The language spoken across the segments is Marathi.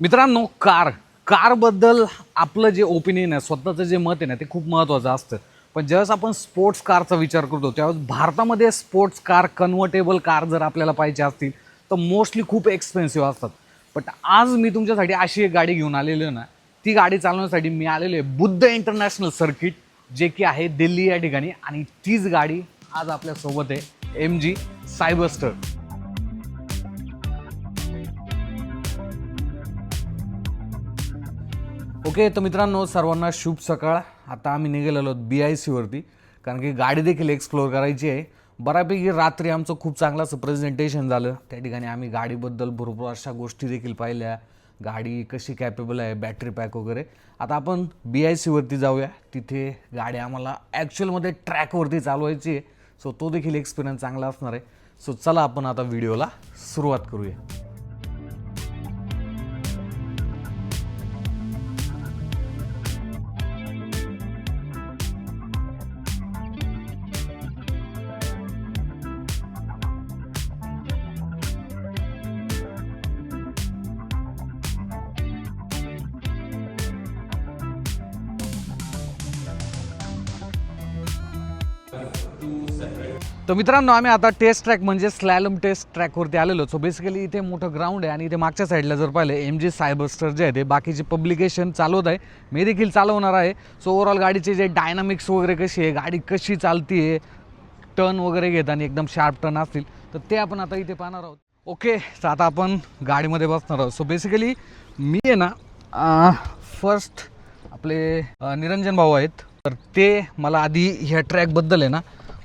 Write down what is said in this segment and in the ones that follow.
मित्रांनो कार. कारबद्दल आपलं जे ओपिनियन आहे स्वतःचं जे मत आहे ना ते खूप महत्त्वाचं असतं. पण ज्यावेळेस आपण स्पोर्ट्स कारचा विचार करतो त्यावेळेस भारतामध्ये स्पोर्ट्स कार कन्व्हर्टेबल कार जर आपल्याला पाहिजे असतील तर मोस्टली खूप एक्सपेन्सिव्ह असतात. बट आज मी तुमच्यासाठी अशी एक गाडी घेऊन आलेली आहे ना ती गाडी चालवण्यासाठी मी आलेलो आहे बुद्ध इंटरनॅशनल सर्किट जे की आहे दिल्ली या ठिकाणी. आणि तीच गाडी आज आपल्यासोबत आहे एम जी सायबस्टर ओके तर मित्रांनो सर्वांना शुभ सकाळ. आता आम्ही निघालेलो आहोत बी आय सीवरती कारण की गाडी देखील एक्सप्लोअर करायची आहे. बऱ्यापैकी रात्री आमचं खूप चांगलं असं प्रेझेंटेशन झालं. त्या ठिकाणी आम्ही गाडीबद्दल भरपूर अशा गोष्टी देखील पाहिल्या. गाडी कशी कॅपेबल आहे बॅटरी पॅक वगैरे. आता आपण बी आय सीवरती जाऊया. तिथे गाडी आम्हाला ॲक्च्युअलमध्ये ट्रॅकवरती चालवायची आहे. सो तो देखील एक्सपिरियन्स चांगला असणार आहे. सो चला आपण आता व्हिडिओला सुरुवात करूया. तर मित्रांनो आम्ही आता टेस्ट ट्रॅक म्हणजे स्लॅलम टेस्ट ट्रॅकवरती आलेलो सो बेसिकली इथे मोठं ग्राउंड आहे आणि इथे मागच्या साईडला जर पाहिलं एम जी सायबस्टर जे आहे ते बाकीचे पब्लिकेशन चालवत आहे. मी देखील चालवणार आहे. सो ओव्हरऑल गाडीचे जे डायनामिक्स वगैरे कशी आहे गाडी कशी चालती आहे टर्न वगैरे घेताना एकदम शार्प टर्न असतील तर ते आपण आता इथे पाहणार आहोत. ओके तर आता आपण गाडीमध्ये बसणार आहोत. सो बेसिकली मी आहे ना फर्स्ट आपले निरंजन भाऊ आहेत. तर ते मला आधी ह्या ट्रॅकबद्दल आहे ना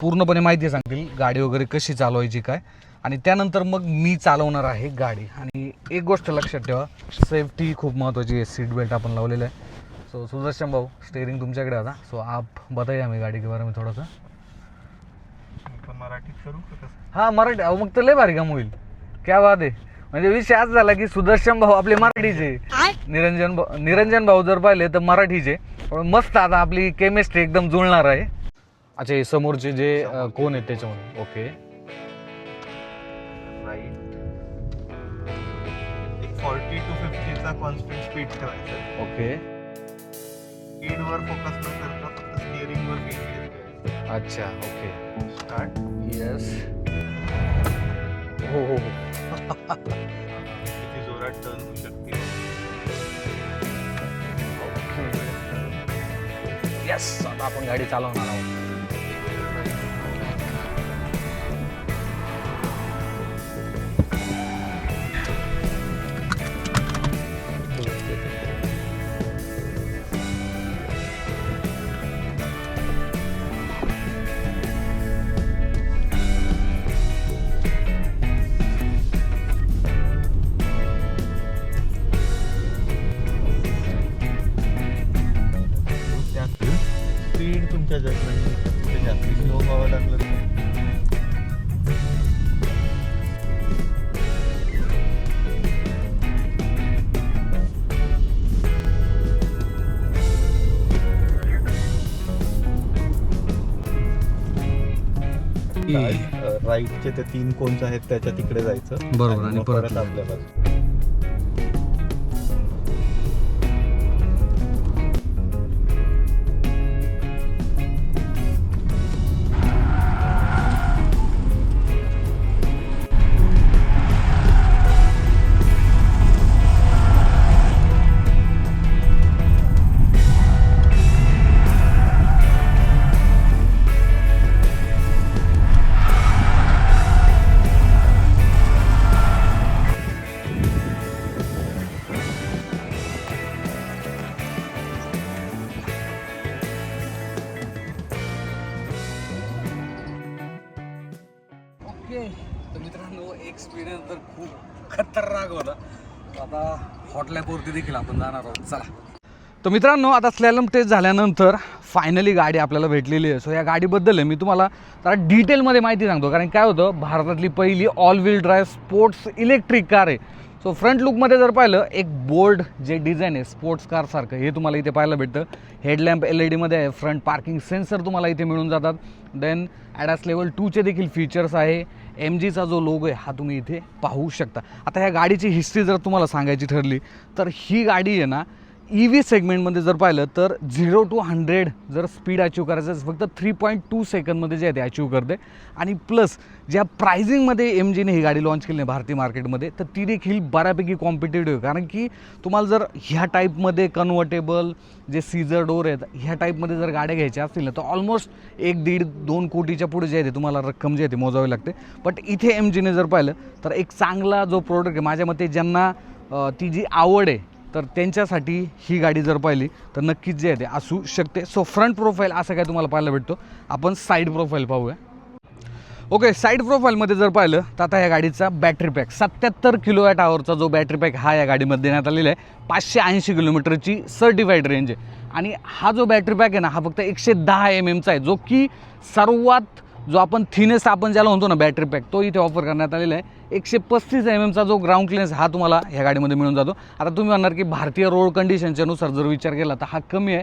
पूर्णपणे माहिती सांगतील गाडी वगैरे कशी चालवायची काय. आणि त्यानंतर मग मी चालवणार आहे गाडी. आणि एक गोष्ट लक्षात ठेवा सेफ्टी खूप महत्त्वाची आहे. सीट बेल्ट आपण लावलेलं आहे. सो सुदर्शन भाऊ स्टेअरिंग तुमच्याकडे आता. सो आप बताइए हमें गाडी के बारे में थोडंसं. मराठीत करू हा मराठी अहो मग तर लय भारी काम होईल. क्या बात आहे. म्हणजे विषय आज झाला की सुदर्शन भाऊ आपले मराठीचे निरंजन भाऊ निरंजन भाऊ जर पाहिले तर मराठीचे पण मस्त आता आपली केमिस्ट्री एकदम जुळणार आहे. अच्छा हे समोरचे जे अं, कोण आहेत त्याच्यामध्ये? ओके. एक फॉर्टी टू फिफ्टीचा कॉन्स्टंट स्पीड ठेवायचा. ओके. स्पीडवर फोकस न करता फक्त स्टिअरिंगवर वर अच्छा ओके. स्टार्ट येस हो हो हो. किती जोरात टर्न होऊ शकते. येस आता आपण गाडी चालवणार आहोत. राईटचे ते तीन कोन्स आहेत त्याच्या तिकडे जायचं बरोबर, आणि परत. आपल्या खूप होता आता हॉटलॅपवरती देखील आपण जाणार आहोत. चला. तर मित्रांनो आता स्लॅलम टेस्ट झाल्यानंतर फायनली गाडी आपल्याला भेटलेली आहे. सो या गाडीबद्दल आहे मी तुम्हाला जरा डिटेलमध्ये माहिती सांगतो. कारण काय होतं भारतातली पहिली all wheel drive sports electric car आहे. सो फ्रंट लुकमध्ये जर पाहिलं एक बोल्ड जे डिझाईन आहे स्पोर्ट्स कारसारखं हे तुम्हाला इथे पाहायला भेटतं. हेडलॅम्प एल ई डीमध्ये आहे फ्रंट पार्किंग सेन्सर तुम्हाला इथे मिळून जातात. देन ॲडास लेवल टूचे देखील फीचर्स आहे. एम जीचा जो लोगो आहे हा तुम्ही इथे पाहू शकता. आता ह्या गाडीची हिस्ट्री जर तुम्हाला सांगायची ठरली तर ही गाडी आहे ना ई व्ही सेगमेंटमध्ये जर पाहिलं तर झिरो टू हंड्रेड जर स्पीड अचीव करायचं असेल फक्त थ्री पॉईंट टू सेकंदमध्ये जे आहे ते अचीव करते. आणि प्लस ज्या प्रायझिंगमध्ये एम जीने ही गाडी लॉन्च केली आहे भारतीय मार्केटमध्ये तर ती देखील बऱ्यापैकी कॉम्पिटेटिव्ह आहे. कारण की तुम्हाला जर ह्या टाईपमध्ये कन्व्हर्टेबल जे सीझर डोर आहेत ह्या टाईपमध्ये जर गाड्या घ्यायच्या असतील ना तर ऑलमोस्ट एक दीड दोन कोटीच्या पुढे जे आहे ते तुम्हाला रक्कम जी आहे ती मोजावी लागते. बट इथे एम जीने जर पाहिलं तर एक चांगला जो प्रोडक्ट आहे माझ्या मते ज्यांना ती जी आवड आहे तर त्यांच्यासाठी ही गाडी जर पाहिली तर नक्कीच जे आहे ते असू शकते. सो फ्रंट प्रोफाईल असं काय तुम्हाला पाहायला भेटतो. आपण साईड प्रोफाईल पाहूया. ओके साईड प्रोफाईलमध्ये जर पाहिलं तर आता या गाडीचा बॅटरी पॅक सत्याहत्तर किलो वॅट आवरचा जो बॅटरी पॅक हा या गाडीमध्ये देण्यात आलेला आहे. पाचशे ऐंशी किलोमीटरची सर्टिफाईड रेंज आहे. आणि हा जो बॅटरी पॅक आहे ना हा फक्त एकशे दहा एम एमचा आहे जो की सर्वात जो आपण थिनेस्ट आपण ज्याला म्हणतो ना बॅटरी पॅक तो इथे ऑफर करण्यात आलेला आहे. एकशे पस्तीस एम एमचा जो ग्राउंड क्लिअरन्स हा तुम्हाला ह्या गाडीमध्ये मिळून जातो. आता तुम्ही म्हणणार की भारतीय रोड कंडिशनच्यानुसार जर विचार केला तर हा कमी आहे.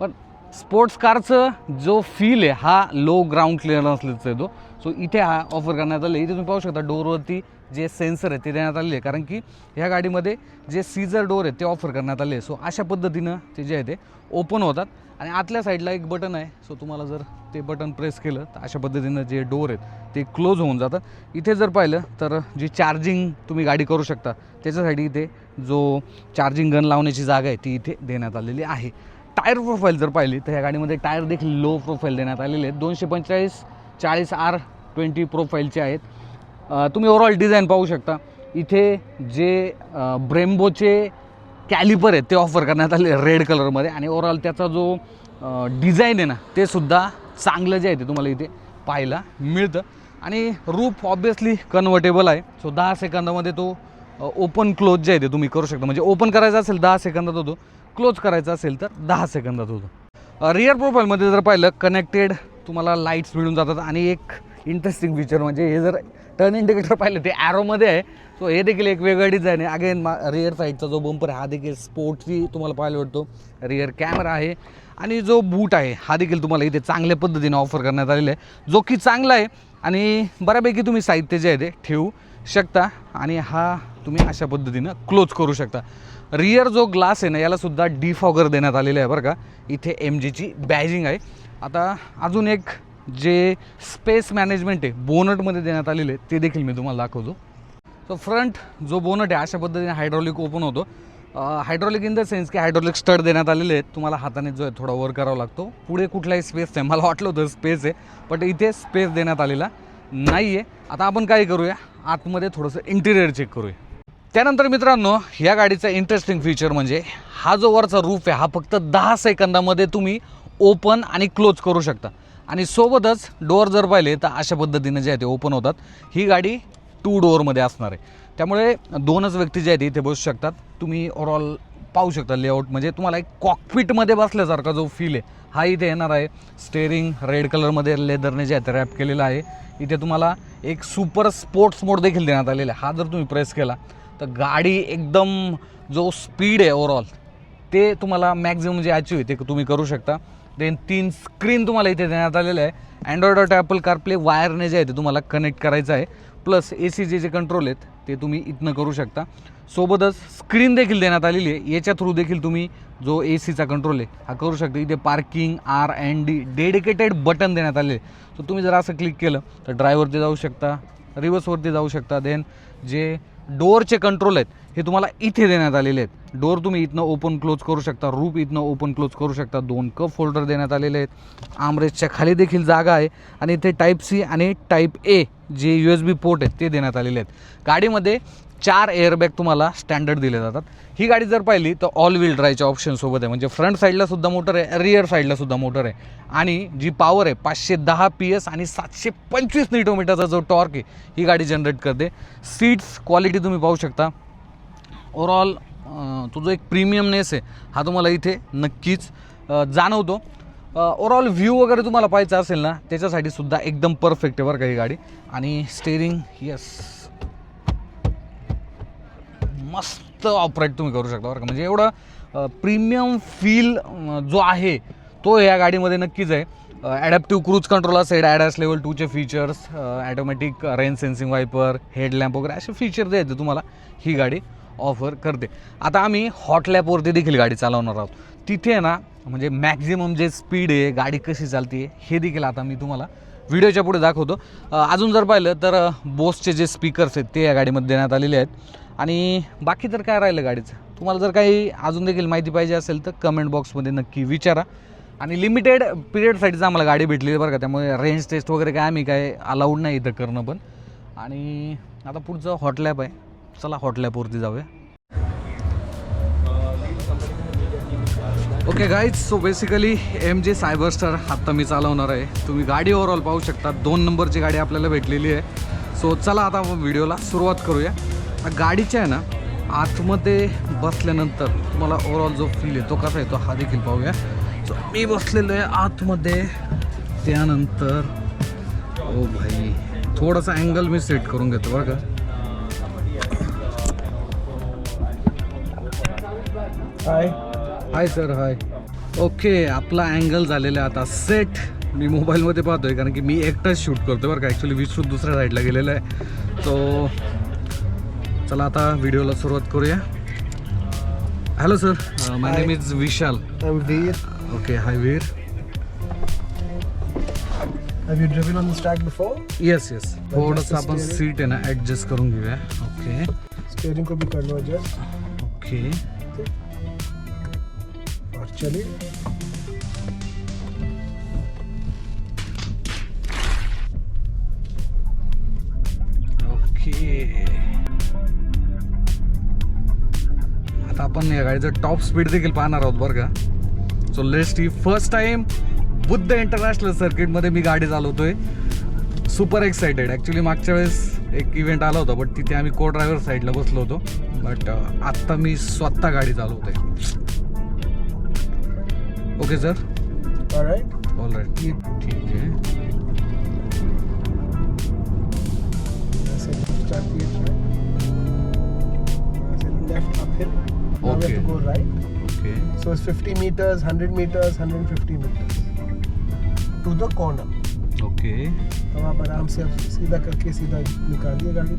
पण स्पोर्ट्स कारचं जो फील आहे हा लो ग्राउंड क्लिअरन्सचा येतो सो इथे हा ऑफर करण्यात आले इथे तुम्ही पाहू शकता डोरवरती जे सेन्सर आहे ते देण्यात आलेले आहे. कारण की ह्या गाडीमध्ये जे सीझर डोर आहे ते ऑफर करण्यात आले सो अशा पद्धतीनं ते जे आहे ते ओपन होतात. आणि आतल्या साईडला एक बटन आहे. सो तुम्हाला जर ते बटन प्रेस केलं तर अशा पद्धतीनं जे डोर आहेत ते क्लोज होऊन जातात इथे जर पाहिलं तर जी चार्जिंग तुम्ही गाडी करू शकता त्याच्यासाठी इथे जो चार्जिंग गन लावण्याची जागा आहे ती इथे देण्यात आलेली आहे. टायर प्रोफाईल जर पाहिली तर ह्या गाडीमध्ये टायर देखील लो प्रोफाईल देण्यात आलेले आहेत. दोनशे पंचेचाळीस चाळीस आर ट्वेंटी प्रोफाईलचे आहेत. तुम्ही ओवरऑल डिझाईन पाहू शकता. इथे जे ब्रेम्बोचे कॅलिपर आहेत ते ऑफर करण्यात आले रेड कलरमध्ये आणि ओवरऑल त्याचा जो डिझाईन आहे ना ते सुद्धा चांगलं जे आहे ते तुम्हाला इथे पाहायला मिळतं. आणि रूप ऑब्वियसली कन्व्हर्टेबल आहे. सो दहा सेकंदामध्ये तो ओपन क्लोज जे आहे ते तुम्ही करू शकता. म्हणजे ओपन करायचा असेल दहा सेकंदात होतो क्लोज करायचा असेल तर दहा सेकंदात होतो. रिअर प्रोफाईलमध्ये जर पाहिलं कनेक्टेड तुम्हाला लाईट्स मिळून जातात. आणि एक इंटरेस्टिंग फीचर म्हणजे हे जर टर्न इंडिकेटर पाहिलं ते ॲरोमध्ये आहे. सो हे देखील एक वेगळं डिझाईन आहे. अगेन मा रिअर साईडचा जो बंपर आहे हा देखील स्पोर्ट्सही तुम्हाला पाहायला भेटतो. रिअर कॅमेरा आहे. आणि जो बूट आहे हा देखील तुम्हाला इथे चांगल्या पद्धतीने ऑफर करण्यात आलेला आहे. जो की चांगला आहे. आणि बऱ्यापैकी तुम्ही साहित्य जे आहे ते ठेवू शकता. आणि हा तुम्ही अशा पद्धतीनं क्लोज करू शकता. रिअर जो ग्लास आहे ना यालासुद्धा डिफॉगर देण्यात आलेला आहे बरं का. इथे एम जीची बॅजिंग आहे. आता अजून एक जे स्पेस मॅनेजमेंट आहे बोनटमध्ये देण्यात आलेले आहे ते देखील मी तुम्हाला दाखवतो. सो फ्रंट जो बोनट आहे अशा पद्धतीने हायड्रॉलिक ओपन होतो. हायड्रॉलिक इन द सेन्स की हायड्रॉलिक स्टड देण्यात आलेले आहेत. तुम्हाला हाताने जो आहे थोडा वर करावा लागतो. पुढे कुठलाही स्पेस नाही. मला वाटलं होतं स्पेस आहे बट इथे स्पेस देण्यात आलेला नाही आहे आता आपण काय करूया? आतमध्ये थोडंसं इंटिरियर चेक करूया. त्यानंतर मित्रांनो या गाडीचा इंटरेस्टिंग फीचर म्हणजे हा जो वरचा रूफ आहे हा फक्त दहा सेकंदामध्ये तुम्ही ओपन आणि क्लोज करू शकता. आणि सोबतच डोअर जर पाहिले तर अशा पद्धतीने जे आहे ते ओपन होतात. ही गाडी टू डोअरमध्ये असणार आहे. त्यामुळे दोनच व्यक्ती जे आहेत इथे बसू शकतात. तुम्ही ओव्हरऑल पाहू शकता लेआउट म्हणजे तुम्हाला एक कॉकपिटमध्ये बसल्यासारखा जो फील आहे हा इथे येणार आहे. स्टेअरिंग रेड कलरमध्ये लेदरने जे आहे ते रॅप केलेलं आहे. इथे तुम्हाला एक सुपर स्पोर्ट्स मोड देखील देण्यात आलेला आहे. हा जर तुम्ही प्रेस केला तर गाडी एकदम जो स्पीड आहे ओव्हरऑल ते तुम्हाला मॅक्झिमम जे अचीव आहे ते तुम्ही करू शकता. देन तीन स्क्रीन तुम्हाला इथे देण्यात आलेलं आहे. अँड्रॉइड ऑटो ॲपल कारप्ले वायरने जे आहे ते तुम्हाला कनेक्ट करायचं आहे. प्लस ए सी जे जे कंट्रोल आहेत ते तुम्ही इथनं करू शकता. सोबतच स्क्रीन देखील देण्यात आलेली आहे. याच्या थ्रू देखील तुम्ही जो ए सीचा कंट्रोल आहे हा करू शकता. इथे parking R and D dedicated button देण्यात आले सो तुम्ही जर असं क्लिक केलं तर ड्रायवरती जाऊ शकता रिवर्सवरती जाऊ शकता. देन जे डोअरचे कंट्रोल आहेत हे तुम्हाला इथे देण्यात आलेले आहेत. डोअर तुम्ही इथनं ओपन क्लोज करू शकता रूप इथनं ओपन क्लोज करू शकता दोन कप होल्डर देण्यात आलेले आहेत. आमरेजच्या खाली देखील जागा आहे आणि इथे टाईप सी आणि type A J U S B port आहेत ते देण्यात आलेले आहेत. गाडीमध्ये चार एअरबॅग तुम्हाला स्टँडर्ड दिले जातात. ही गाडी जर पाहिली तर ऑल व्हील ड्रायच्या ऑप्शनसोबत आहे. म्हणजे फ्रंट साईडला सुद्धा मोटर आहे रिअर साईडला सुद्धा मोटर आहे. आणि जी पॉवर आहे पाचशे दहा पी एस आणि सातशे पंचवीस निटोमीटरचा जो टॉर्क आहे ही गाडी जनरेट करते. सीट्स क्वालिटी तुम्ही पाहू शकता. ओवरऑल तो जो एक प्रीमियमनेस आहे. हा तुम्हाला इथे नक्कीच जाणवतो. ओवरऑल व्ह्यू वगैरे तुम्हाला पाहायचा असेल ना त्याच्यासाठी सुद्धा एकदम परफेक्ट आहे बरं का ही गाडी. आणि स्टेअरिंग यस मस्त ऑपरेट तुम्ही करू शकता बरं का. म्हणजे एवढं प्रीमियम फील जो आहे तो या गाडीमध्ये नक्कीच आहे. ॲडॅप्टिव्ह क्रूज कंट्रोल असेल ADAS level टूचे features automatic rain sensing wiper headlamp वगैरे असे फीचर द्यायचे तुम्हाला ही गाडी ऑफर करते. आता आम्ही हॉट लॅपवरती देखील गाडी चालवणार आहोत. तिथे आहे ना म्हणजे मॅक्झिमम जे स्पीड आहे गाडी कशी चालते हे देखील आता मी तुम्हाला व्हिडिओच्या पुढे दाखवतो. अजून जर पाहिलं तर बोसचे जे स्पीकर्स आहेत ते या गाडीमध्ये देण्यात आलेले आहेत. आणि बाकी तर काय राहिलं गाडीचं? तुम्हाला जर काही अजून देखील माहिती पाहिजे असेल तर कमेंट बॉक्समध्ये नक्की विचारा. आणि लिमिटेड पिरियडसाठीच आम्हाला गाडी भेटली बरं का त्यामुळे रेंज टेस्ट वगैरे काय आम्ही काय अलाउड नाही इथं करणं पण. आणि आता पुढचं हॉटलॅप आहे. चला हॉटलॅपवरती जाऊया. Okay guys so basically M G Cyberster आत्ता मी चालवणार आहे. तुम्ही गाडी ओव्हरऑल पाहू शकता. दोन नंबरची गाडी आपल्याला भेटलेली आहे. सो चला आता व्हिडिओला सुरुवात करूया. गाडीच्या आहे ना आतमध्ये बसल्यानंतर तुम्हाला ओव्हरऑल जो फील येतो कसा येतो हा देखील पाहूया. सो मी बसलेलो आहे आतमध्ये. त्यानंतर ओ भाई थोडासा अँगल मी सेट करून घेतो बरं का. Hi hi sir hi okay आपला अँगल झालेला आहे आता सेट मी मोबाईलमध्ये पाहतोय कारण की मी एकटाच शूट करतो बरं का. ॲक्च्युली विश्रुत दुसऱ्या साईडला गेलेलं आहे. तो चला आता व्हिडिओला सुरुवात करूया hello sir my. Name is Vishal. Okay hi Veer Have you driven on this track before? Yes yes थोडंसं आपण. सीट आहे ना ॲडजस्ट करून घेऊया ओके Steering को भी कर लो adjust. ओके और चलिए ओके आता आपण या गाडीचं टॉप स्पीड देखील पाहणार आहोत बरं का. सो लेस्ट ही फर्स्ट टाइम बुद्ध इंटरनॅशनल सर्किटमध्ये मी गाडी चालवतोय. सुपर एक्साइटेड ॲक्च्युली मागच्या वेळेस एक इव्हेंट आला होता बट तिथे आम्ही को ड्रायव्हर साईडला बसलो होतो. बट आत्ता मी स्वतः गाडी चालवतोय. ओके सर ऑल राईट ठीक आहे. ऐसे now we have to go right okay so it's 50 meters 100 meters 150 meters to the corner okay अब आप आराम से अब सीधा करके सीधा निकालिए गाड़ी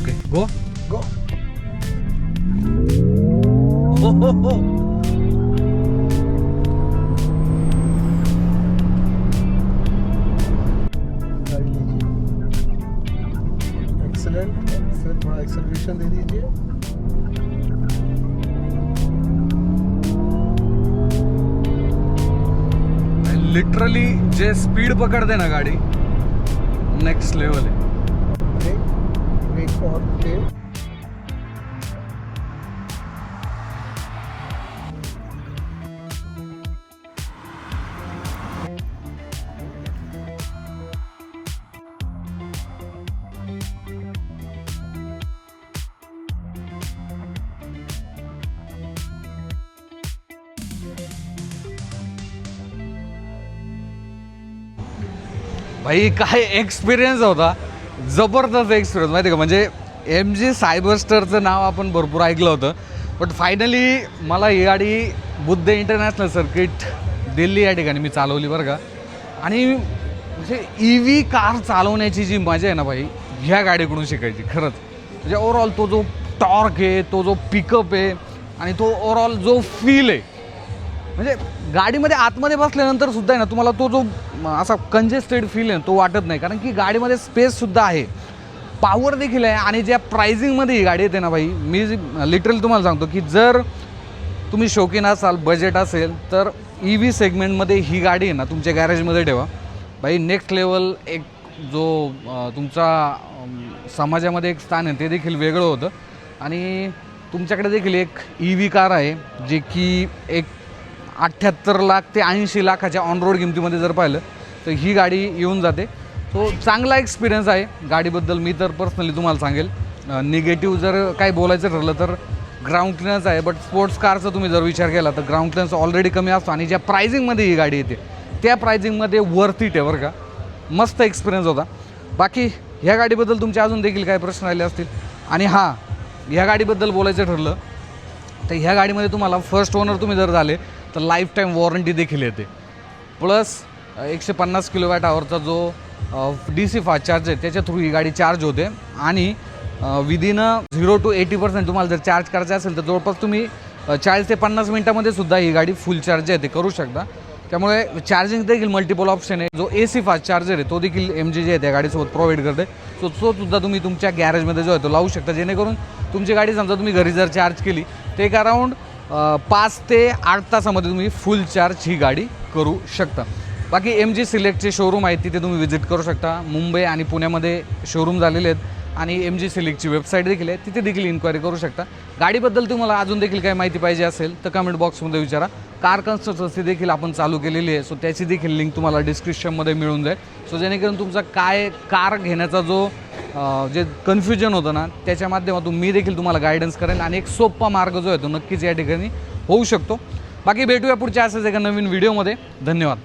ओके गो गो हो हो हो एक्सीलेंट फिर थोड़ा एक्सेलरेशन दे दीजिए लिटरली जे स्पीड पकडते ना गाडी नेक्स्ट लेवल आहे. भाई काय एक्सपिरियन्स होता? जबरदस्त एक्सपिरियन्स माहिती आहे का? म्हणजे एम जी सायबरस्टरचं नाव आपण भरपूर ऐकलं होतं. बट फायनली मला ही गाडी बुद्ध इंटरनॅशनल सर्किट दिल्ली या ठिकाणी मी चालवली बरं का. आणि म्हणजे ई व्ही कार चालवण्याची जी मजा आहे ना भाई ह्या गाडीकडून शिकायची खरंच. म्हणजे ओवरऑल तो जो टॉर्क आहे तो जो पिकअप आहे आणि तो ओवरऑल जो फील आहे म्हणजे गाडीमध्ये आतमध्ये बसल्यानंतर सुद्धा आहे ना तुम्हाला तो जो असा कंजेस्टेड फील आहे तो वाटत नाही. कारण की गाडीमध्ये स्पेससुद्धा आहे. पॉवर देखील आहे आणि ज्या प्राइसिंगमध्ये ही गाडी येते ना भाई मी लिटरली तुम्हाला सांगतो की जर तुम्ही शौकीन असाल बजेट असेल तर ई व्ही सेगमेंटमध्ये ही गाडी आहे ना तुमच्या गॅरेजमध्ये ठेवा. भाई नेक्स्ट लेवल एक जो तुमचा समाजामध्ये एक स्थान आहे ते देखील वेगळं होतं. आणि तुमच्याकडे देखील एक ई व्ही कार आहे जे की एक अठ्ठ्याहत्तर लाख ते ऐंशी लाखाच्या ऑन रोड किमतीमध्ये जर पाहिलं तर ही गाडी येऊन जाते. तो चांगला एक्सपिरियन्स आहे. गाडीबद्दल मी तर पर्सनली तुम्हाला सांगेल. निगेटिव्ह जर काही बोलायचं ठरलं तर ग्राउंड क्लिअरन्स आहे बट स्पोर्ट्स कारचा तुम्ही जर विचार केला तर ग्राउंड क्लिअरन्स ऑलरेडी कमी असतो आणि ज्या प्रायझिंगमध्ये ही गाडी येते त्या प्रायझिंगमध्ये वर्थ इट आहे बरं का. मस्त एक्सपिरियन्स होता. बाकी ह्या गाडीबद्दल तुमचे अजून देखील काही प्रश्न राहिले असतील. आणि हां ह्या गाडीबद्दल बोलायचं ठरलं तर ह्या गाडीमध्ये तुम्हाला फर्स्ट ओनर तुम्ही जर झाले तर लाईफ टाईम वॉरंटी देखील येते. प्लस एकशे पन्नास किलोवॅट आवरचा जो डी सी फास्ट चार्ज आहे त्याच्या थ्रू ही गाडी चार्ज होते. आणि within zero to eighty percent तुम्हाला जर चार्ज करायचं असेल तर जवळपास तुम्ही चाळीस ते पन्नास मिनटामध्ये सुद्धा ही गाडी फुल चार्ज आहे ते करू शकता. त्यामुळे चार्जिंग देखील मल्टिपल ऑप्शन आहे. जो ए सी फास्ट चार्जर आहे तो देखील एम जी जे आहे त्या गाडीसोबत प्रोव्हाइड करते. सो तो सुद्धा तुम्ही तुमच्या गॅरेजमध्ये जो आहे तो लावू शकता. जेणेकरून तुमची गाडी समजा तुम्ही घरी जर चार्ज केली तर एक अराऊंड पाच ते आठ तासामध्ये तुम्ही फुल चार्ज ही गाडी करू शकता. बाकी एम जी सिलेक्टचे शोरूम आहेत तिथे तुम्ही व्हिजिट करू शकता. मुंबई आणि पुण्यामध्ये शोरूम झालेले आहेत आणि एम जी सिलेक्टची वेबसाईट देखील आहे तिथे देखील इन्क्वायरी करू शकता. गाडीबद्दल तुम्हाला अजून देखील काही माहिती पाहिजे असेल तर कमेंट बॉक्समध्ये विचारा. कार कन्स्ट्रक्शनची देखील आपण चालू केलेली आहे. सो त्याची देखील लिंक तुम्हाला डिस्क्रिप्शनमध्ये मिळून जाईल. सो जेणेकरून तुमचा काय कार घेण्याचा जो जे कन्फ्युजन होतं ना त्याच्या माध्यमातून मी देखील तुम्हाला गायडन्स करेन आणि एक सोपा मार्ग जो आहे तो नक्कीच या ठिकाणी होऊ शकतो. बाकी भेटूया पुढच्या असंच एका नवीन व्हिडिओमध्ये धन्यवाद.